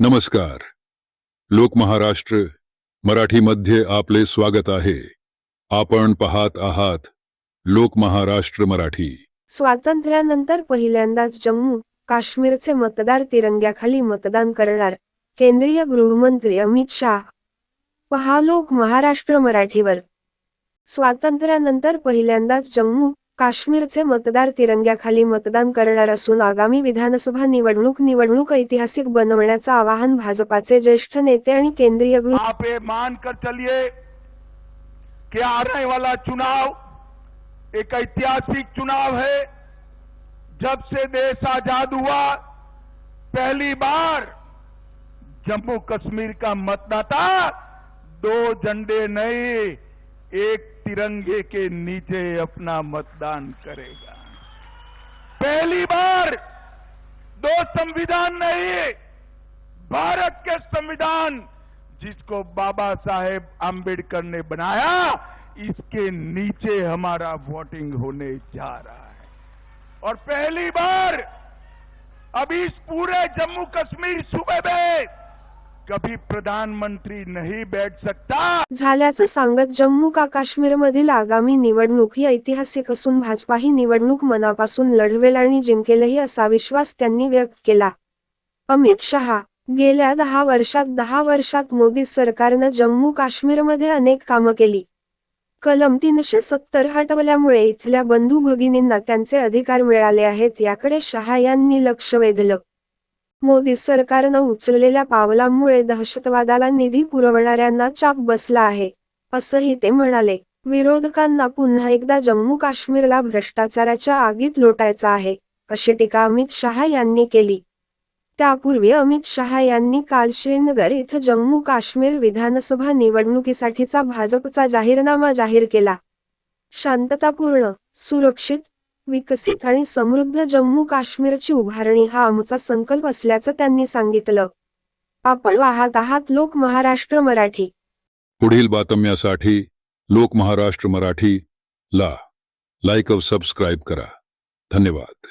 नमस्कार. लोक महाराष्ट्र मराठीमध्ये आपले स्वागत आहे. आपण पाहत आहात लोक महाराष्ट्र मराठी. स्वातंत्र्यानंतर पहिल्यांदाच जम्मू काश्मीरचे मतदार तिरंग्याखाली मतदान करणार केंद्रीय गृहमंत्री अमित शाह. पहा लोक महाराष्ट्र मराठीवर. स्वातंत्र्यानंतर पहिल्यांदाच जम्मू काश्मीरचे मतदार तिरंग्याखाली मतदान करणार असून आगामी विधानसभा निवडणूक निवडणूक ऐतिहासिक बनवण्याचं आवाहन भाजपाचे ज्येष्ठ नेते आणि केंद्रीय गृह आप ये मानकर चलिए कि आने वाला चुनाव एक ऐतिहासिक चुनाव है। जब से देश आजाद हुआ पहली बार जम्मू कश्मीर का मतदाता दो झंडे नहीं एक तिरंगे के नीचे अपना मतदान करेगा। पहली बार दो संविधान नहीं, भारत के संविधान जिसको बाबा साहेब आम्बेडकर ने बनाया, इसके नीचे हमारा वोटिंग होने जा रहा है। और पहली बार अभी इस पूरे जम्मू कश्मीर सूबे में कभी प्रधानमंत्री नहीं बैठ सकता। झाल्याचं सांगत जम्मू का काश्मीरमधील आगामी निवडणूक ही ऐतिहासिक असून भाजपा ही निवडणूक मनापासून लढवेल आणि जिंकेलही असा विश्वास त्यांनी व्यक्त केला. अमित शहा गेल्या दहा वर्षात दहा वर्षात मोदी सरकारनं जम्मू काश्मीरमध्ये अनेक कामं केली. कलम तीनशे सत्तर हटवल्यामुळे इथल्या बंधू भगिनींना त्यांचे अधिकार मिळाले आहेत याकडे शहा यांनी लक्ष वेधलं. मोदी सरकारनं उचललेल्या पावलांमुळे दहशतवादाला निधी पुरवणाऱ्यांना चाप बसला आहे असंही ते म्हणाले. विरोधकांना पुन्हा एकदा जम्मू काश्मीरला भ्रष्टाचाराच्या आगीत लोटायचा आहे अशी टीका अमित शहा यांनी केली. त्यापूर्वी अमित शहा यांनी काल श्रीनगर इथं जम्मू काश्मीर विधानसभा निवडणुकीसाठीचा भाजपचा जाहीरनामा जाहीर केला. शांततापूर्ण सुरक्षित विकसित आणि समृद्ध जम्मू काश्मीरची उभारणी हा आमचा संकल्प असल्याचं त्यांनी सांगितलं. आपण वाहत आहात लोक महाराष्ट्र मराठी. पुढील बातम्यासाठी लोक महाराष्ट्र मराठी ला लाईक सबस्क्राईब करा. धन्यवाद.